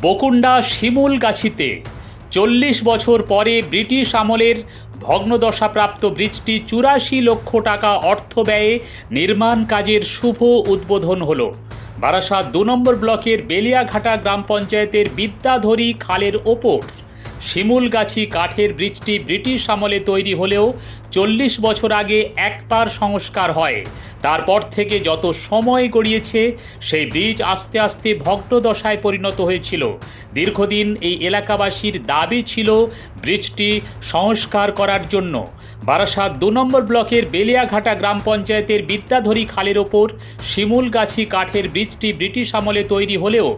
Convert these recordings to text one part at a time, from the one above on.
বকুণ্ডা শিমুলগাছিতে চল্লিশ বছর পরে ব্রিটিশ আমলের ভগ্নদশাপ্রাপ্ত ব্রিজটি চুরাশি লক্ষ টাকা অর্থ ব্যয়ে নির্মাণ কাজের শুভ উদ্বোধন হল। বারাসাত দু নম্বর ব্লকের বেলিয়াঘাটা গ্রাম পঞ্চায়েতের বিদ্যাধরী খালের ওপর শিমুলগাছি কাঠের ব্রিজটি ব্রিটিশ আমলে তৈরি হলেও চল্লিশ বছর আগে একবার সংস্কার হয়। তারপর থেকে যত সময় গড়িয়েছে, সেই ব্রিজ আস্তে আস্তে ভগ্নদশায় পরিণত হয়েছিল। দীর্ঘদিন এই এলাকাবাসীর দাবি ছিল ব্রিজটি সংস্কার করার জন্য। বারাসাত দু নম্বর ব্লকের বেলিয়াঘাটা গ্রাম পঞ্চায়েতের বিদ্যাধরী খালের ওপর শিমুলগাছি কাঠের ব্রিজটি ব্রিটিশ আমলে তৈরি হলেও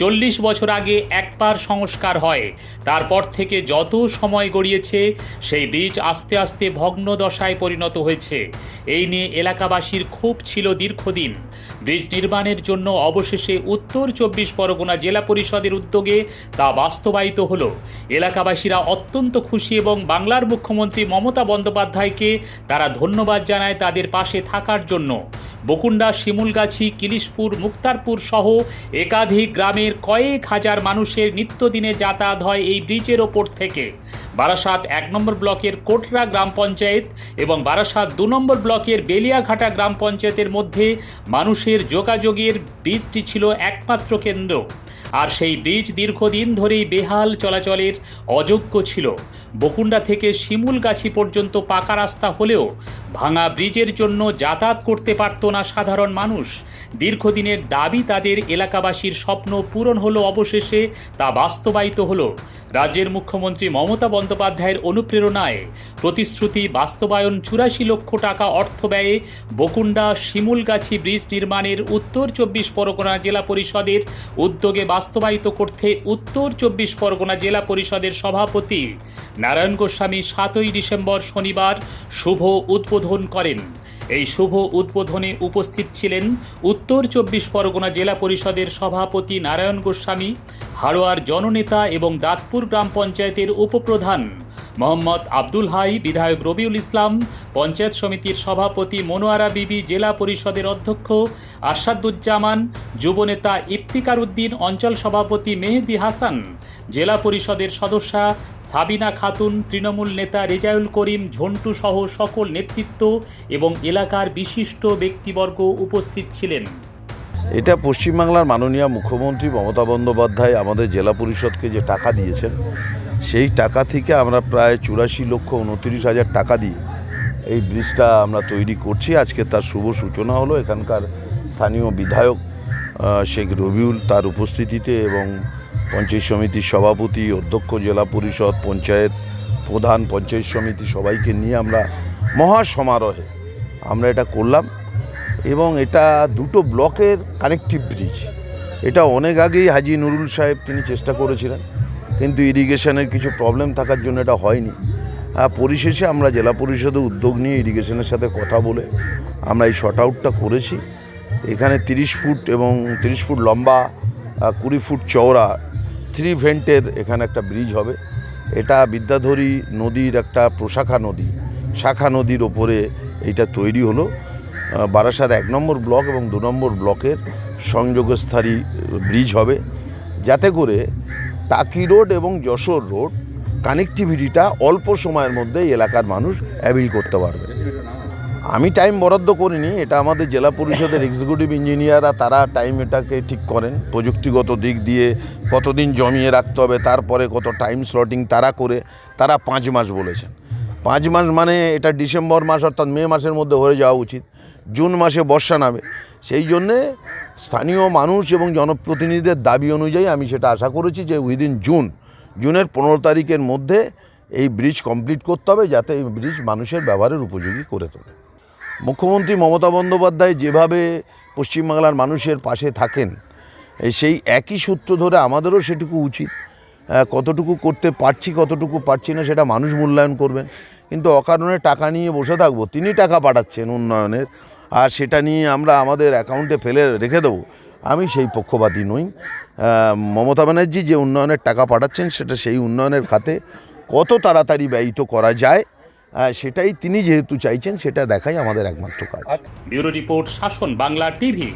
চল্লিশ বছর আগে একবার সংস্কার হয়। তারপর থেকে যত সময় গড়িয়েছে, সেই ব্রিজ আস্তে আস্তে ভগ্ন দশায় পরিণত হয়েছে। এই নিয়ে এলাকাবাসীর ক্ষোভ ছিল দীর্ঘদিন। ব্রিজ নির্মাণের জন্য অবশেষে উত্তর চব্বিশ পরগনা জেলা পরিষদের উদ্যোগে তা বাস্তবায়িত হল। এলাকাবাসীরা অত্যন্ত খুশি এবং বাংলার মুখ্যমন্ত্রী মমতা বন্দ্যোপাধ্যায়কে তারা ধন্যবাদ জানায় তাদের পাশে থাকার জন্য। বকুণ্ডা, শিমুলগাছি, কিলিশপুর, মুক্তারপুর সহ একাধিক গ্রামের কয়েক হাজার মানুষের নিত্যদিনে যাতায়াত হয় এই ব্রিজের ওপর থেকে। বারাসাত এক নম্বর ব্লকের কোটরা গ্রাম পঞ্চায়েত এবং বারাসাত দু নম্বর ব্লকের বেলিয়াঘাটা গ্রাম পঞ্চায়েতের মধ্যে মানুষের যোগাযোগের ব্রিজটি ছিল একমাত্র কেন্দ্র। আর সেই ব্রিজ দীর্ঘদিন ধরেই বেহাল চলাচলের অযোগ্য ছিল। বকুণ্ডা থেকে শিমুলগাছি পর্যন্ত পাকা রাস্তা হলেও ভাঙা ব্রিজের জন্য যাতায়াত করতে পারত না সাধারণ মানুষ। দীর্ঘদিনের দাবি তাদের এলাকাবাসীর স্বপ্ন পূরণ হলো অবশেষে, তা বাস্তবায়িত হলো। রাজ্যের মুখ্যমন্ত্রী মমতা বন্দ্যোপাধ্যায়ের অনুপ্রেরণায় প্রতিশ্রুতি বাস্তবায়ন চুরাশি লক্ষ টাকা অর্থ ব্যয়ে বকুণ্ডা শিমুলগাছি ব্রিজ নির্মাণের উত্তর চব্বিশ পরগনা জেলা পরিষদের উদ্যোগে বাস্তবায়িত করতে উত্তর চব্বিশ পরগনা জেলা পরিষদের সভাপতি নারায়ণ গোস্বামী সাতই ডিসেম্বর শনিবার শুভ উদ্বোধন করেন। এই শুভ উদ্বোধনে উপস্থিত ছিলেন উত্তর চব্বিশ পরগনা জেলা পরিষদের সভাপতি নারায়ণ গোস্বামী, হাড়োয়ার জননেতা এবং দাঁতপুর গ্রাম পঞ্চায়েতের উপপ্রধান মোহাম্মদ আব্দুল হাই, বিধায়ক রবিউল ইসলাম, পঞ্চায়েত সমিতির সভাপতি মনোয়ারা বিবি, জেলা পরিষদের অধ্যক্ষ আরশাদুজ্জামান যুবনেতা ইফতিকার উদ্দিন, অঞ্চল সভাপতি মেহেদি হাসান, জেলা পরিষদের সদস্যা সাবিনা খাতুন, তৃণমূল নেতা রেজাউল করিম, ঝন্টু সহ সকল নেতৃত্ব এবং এলাকার বিশিষ্ট ব্যক্তিবর্গ উপস্থিত ছিলেন। এটা পশ্চিমবাংলার মাননীয় মুখ্যমন্ত্রী মমতা বন্দ্যোপাধ্যায় আমাদের জেলা পরিষদকে যে টাকা দিয়েছেন সেই টাকা থেকে আমরা প্রায় চুরাশি লক্ষ উনত্রিশ হাজার টাকা দিয়ে এই ব্রিজটা আমরা তৈরি করছি। আজকে তার শুভ সূচনা হলো এখানকার স্থানীয় বিধায়ক শেখ রবিউল তার উপস্থিতিতে এবং পঞ্চায়েত সমিতির সভাপতি, অধ্যক্ষ, জেলা পরিষদ, পঞ্চায়েত প্রধান, পঞ্চায়েত সমিতি সবাইকে নিয়ে আমরা মহা সমারোহে আমরা এটা করলাম এবং এটা দুটো ব্লকের কানেকটিভ ব্রিজ এটা অনেক আগেই হাজি নুরুল সাহেব তিনি চেষ্টা করেছিলেন। কিন্তু ইরিগেশনের কিছু প্রবলেম থাকার জন্য এটা হয়নি। পরিশেষে আমরা জেলা পরিষদের উদ্যোগ নিয়ে ইরিগেশনের সাথে কথা বলে আমরা এই শর্ট আউটটা করেছি। এখানে তিরিশ ফুট এবং তিরিশ ফুট লম্বা কুড়ি ফুট চওড়া থ্রি ভেন্টের এখানে একটা ব্রিজ হবে। এটা বিদ্যাধরী নদীর একটা প্রশাখা নদী। শাখা নদীর ওপরে এটা তৈরি হলো। বারাসাত এক নম্বর ব্লক এবং দু নম্বর ব্লকের সংযোগস্থারী ব্রিজ হবে। যাতে করে টাকি রোড এবং যশোর রোড কানেকটিভিটিটা অল্প সময়ের মধ্যে এলাকার মানুষ অ্যাভিল করতে পারবে। আমি টাইম বরাদ্দ করিনি, এটা আমাদের জেলা পরিষদের এক্সিকিউটিভ ইঞ্জিনিয়াররা তারা টাইম এটাকে ঠিক করেন। প্রযুক্তিগত দিক দিয়ে কতদিন জমিয়ে রাখতে হবে, তারপরে কত টাইম স্লটিং তারা করে, তারা পাঁচ মাস বলেছেন। পাঁচ মাস মানে এটা ডিসেম্বর মাস, অর্থাৎ মে মাসের মধ্যে হয়ে যাওয়া উচিত। জুন মাসে বর্ষা নামে। সেই জন্যে স্থানীয় মানুষ এবং জনপ্রতিনিধিদের দাবি অনুযায়ী আমি সেটা আশা করেছি যে উইদিন জুন জুনের পনেরো তারিখের মধ্যে এই ব্রিজ কমপ্লিট করতে হবে যাতে এই ব্রিজ মানুষের ব্যবহারের উপযোগী করে তোলে। মুখ্যমন্ত্রী মমতা বন্দ্যোপাধ্যায় যেভাবে পশ্চিমবাংলার মানুষের পাশে থাকেন সেই একই সূত্র ধরে আমাদেরও সেটুকু উচিত কতটুকু করতে পারছি, কতটুকু পারছি না সেটা মানুষ মূল্যায়ন করবেন। কিন্তু অকারণে টাকা নিয়ে বসে থাকব, তিনি টাকা পাঠাচ্ছেন উন্নয়নের আর সেটা নিয়ে আমরা আমাদের অ্যাকাউন্টে ফেলে রেখে দেবো। আমি সেই পক্ষপাতী নই। মমতা ব্যানার্জি যে উন্নয়নের টাকা পাঠাচ্ছেন, সেটা সেই উন্নয়নের খাতে কত তাড়াতাড়ি ব্যয়িত করা যায় সেটাই তিনি যেহেতু চাইছেন, সেটা দেখাই আমাদের একমাত্র কাজ। ব্যুরো রিপোর্ট, শাসন বাংলা টিভি।